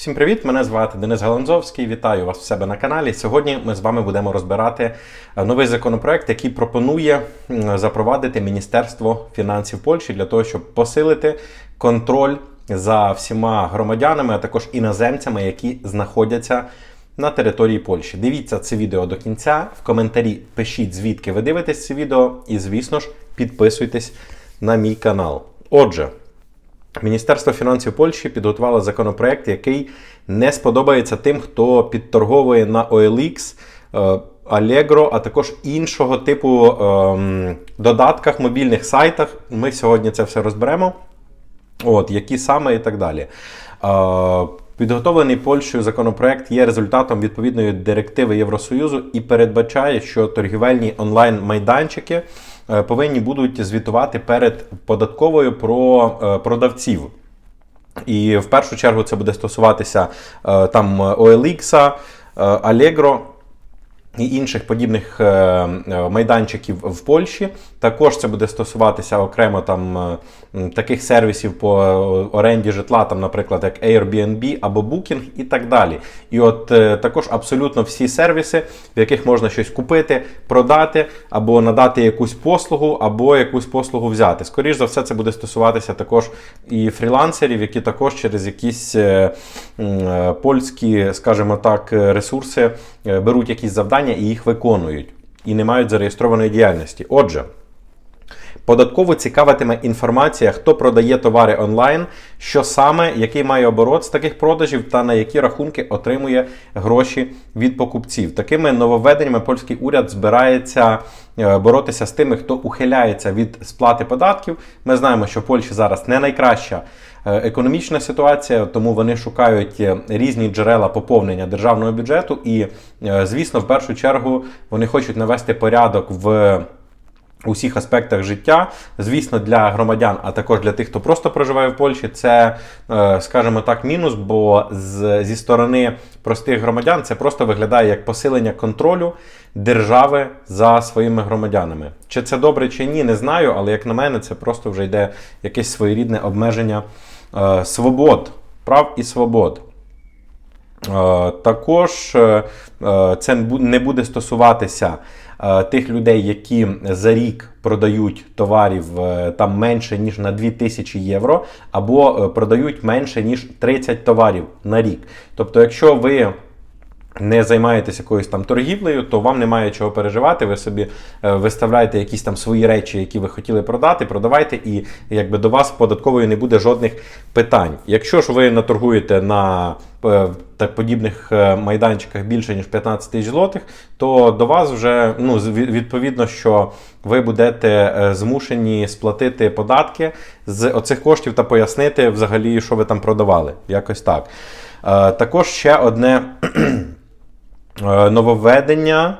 Всім привіт! Мене звати Денис Галанзовський. Вітаю вас в себе на каналі. Сьогодні ми з вами будемо розбирати е, новий законопроект, який пропонує запровадити Міністерство фінансів Польщі для того, щоб посилити контроль за всіма громадянами, а також іноземцями, які знаходяться на території Польщі. Дивіться це відео до кінця. В коментарі пишіть, звідки ви дивитесь це відео, і, звісно ж, підписуйтесь на мій канал. Отже. Міністерство фінансів Польщі підготувало законопроект, який не сподобається тим, хто підторговує на OLX, е, Allegro, а також іншого типу ем, додатках, мобільних сайтах. Ми сьогодні це все розберемо. От, які саме і так далі. Е, Підготовлений Польщею законопроект є результатом відповідної директиви Євросоюзу і передбачає, що торгівельні онлайн-майданчики повинні будуть звітувати перед податковою про е, продавців. І в першу чергу це буде стосуватися е, там OLX, е, Allegro і інших подібних е, е, майданчиків в Польщі. Також це буде стосуватися окремо там е, таких сервісів по оренді житла, там, наприклад, як Airbnb або Booking і так далі. І от також абсолютно всі сервіси, в яких можна щось купити, продати, або надати якусь послугу, або якусь послугу взяти. Скоріше за все, це буде стосуватися також і фрілансерів, які також через якісь польські, скажімо так, ресурси беруть якісь завдання і їх виконують, і не мають зареєстрованої діяльності. Отже. Податково цікавитиме інформація, хто продає товари онлайн, що саме, який має оборот з таких продажів та на які рахунки отримує гроші від покупців. Такими нововведеннями польський уряд збирається е, боротися з тими, хто ухиляється від сплати податків. Ми знаємо, що в Польщі зараз не найкраща економічна ситуація, тому вони шукають е, різні джерела поповнення державного бюджету. І, е, звісно, в першу чергу вони хочуть навести порядок в усіх аспектах життя. Звісно, для громадян, а також для тих, хто просто проживає в Польщі, це, е, скажімо так, мінус, бо з, зі сторони простих громадян це просто виглядає як посилення контролю держави за своїми громадянами. Чи це добре, чи ні, не знаю, але як на мене, це просто вже йде якесь своєрідне обмеження е, свобод, прав і свобод. Е, Також е, це не буде стосуватися тих людей, які за рік продають товарів е, там менше ніж на 2000 євро, або е, продають менше ніж 30 товарів на рік. Тобто, якщо ви не займаєтесь якоюсь там торгівлею, то вам немає чого переживати. Ви собі е, виставляєте якісь там свої речі, які ви хотіли продати, продавайте, і якби до вас податкової не буде жодних питань. Якщо ж ви наторгуєте на е, так подібних е, майданчиках більше ніж 15 тисяч злотих, то до вас вже ну відповідно, що ви будете змушені сплатити податки з оцих коштів та пояснити взагалі, що ви там продавали. Якось так. Також ще одне нововведення.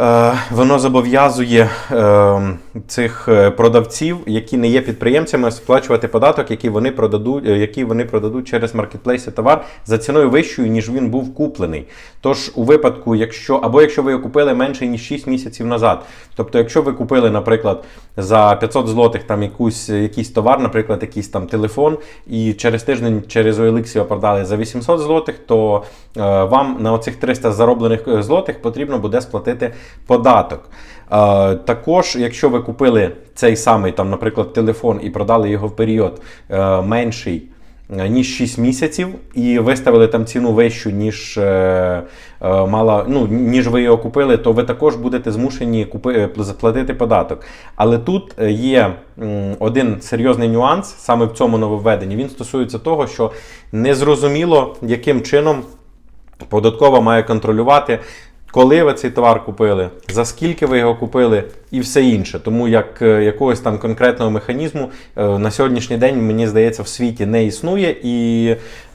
Е, Воно зобов'язує е, цих е, продавців, які не є підприємцями, сплачувати податок, який вони продадуть, е, який вони продадуть через маркетплейси товар за ціною вищою, ніж він був куплений. Тож, у випадку, якщо або якщо ви його купили менше ніж 6 місяців назад. Тобто, якщо ви купили, наприклад, за 500 злотих там якусь, якийсь товар, наприклад, якийсь там телефон, і через тиждень через OLX його продали за 800 злотих, то е, вам на оцих 300 зароблених е, злотих потрібно буде сплатити податок. Е, також, якщо ви купили цей самий, там, наприклад, телефон і продали його в період е, менший. е, Ніж 6 місяців, і виставили там ціну вищу, ніж е, е, мала, ну, ніж ви його купили, то ви також будете змушені купи, заплатити податок. Але тут є м, один серйозний нюанс саме в цьому нововведенні. Він стосується того, що незрозуміло, яким чином податкова має контролювати, коли ви цей товар купили, за скільки ви його купили і все інше. Тому як е, якогось там конкретного механізму е, на сьогоднішній день, мені здається, в світі не існує, і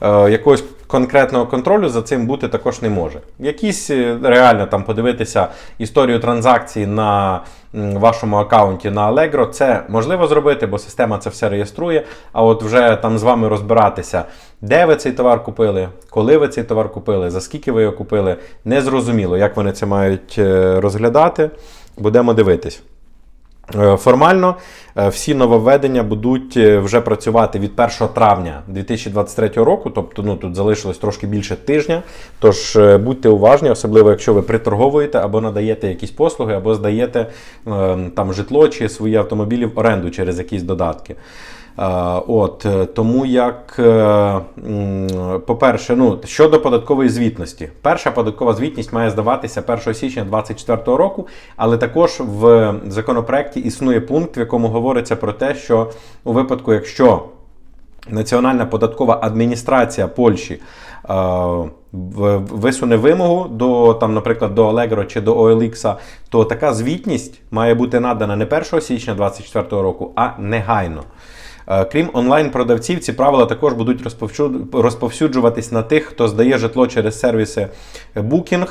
е, якогось конкретного контролю за цим бути також не може. Якісь е, реально там подивитися історію транзакцій на вашому аккаунті на Allegro, це можливо зробити, бо система це все реєструє. А от вже там з вами розбиратися, де ви цей товар купили, коли ви цей товар купили, за скільки ви його купили, незрозуміло, як вони це мають е, розглядати. Будемо дивитись. Е, Формально е, всі нововведення будуть е, вже працювати від 1 травня 2023 року, тобто ну, тут залишилось трошки більше тижня. Тож будьте уважні, особливо якщо ви приторговуєте або надаєте якісь послуги, або здаєте е, там житло чи свої автомобілі в оренду через якісь додатки. Е, От е, тому як, е, по-перше, ну щодо податкової звітності, перша податкова звітність має здаватися 1 січня 2024 року, але також в законопроекті існує пункт, в якому говориться про те, що у випадку, якщо Національна податкова адміністрація Польщі е, висуне вимогу до, там, наприклад, до Allegro чи до OLX, то така звітність має бути надана не 1 січня 2024 року, а негайно. Е, Крім онлайн-продавців, ці правила також будуть розповсюджуватись на тих, хто здає житло через сервіси Booking,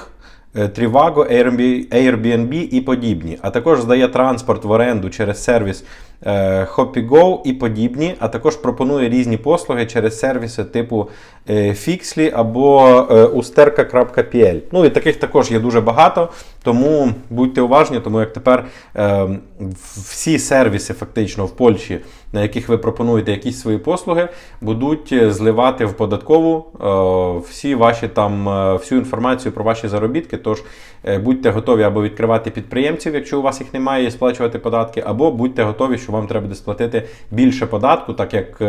е, Trivago, Airbnb, і подібні, а також здає транспорт в оренду через сервіс HoppyGo і подібні, а також пропонує різні послуги через сервіси типу е, Fixly або е, usterka.pl. Ну і таких також є дуже багато, тому будьте уважні, тому як тепер е, всі сервіси фактично в Польщі, на яких ви пропонуєте якісь свої послуги, будуть е, зливати в податкову е, всі ваші там е, всю інформацію про ваші заробітки. Тож е, будьте готові або відкривати підприємців, якщо у вас їх немає, і сплачувати податки, або будьте готові, що вам треба буде сплатити більше податку, так як.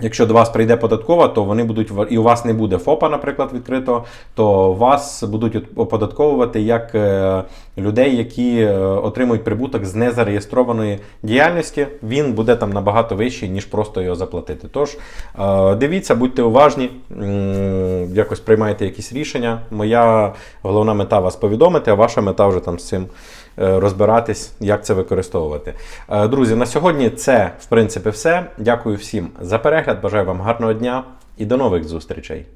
Якщо до вас прийде податкова, то вони будуть і у вас не буде ФОПа, наприклад, відкрито, то вас будуть оподатковувати як е, людей, які е, отримують прибуток з незареєстрованої діяльності. Він буде там набагато вищий, ніж просто його заплатити. Тож е, дивіться, будьте уважні, якось приймайте якісь рішення. Моя головна мета вас повідомити, а ваша мета вже там з цим розбиратись, як це використовувати. Друзі, на сьогодні це в принципі все. Дякую всім за перегляд. Бажаю вам гарного дня і до нових зустрічей.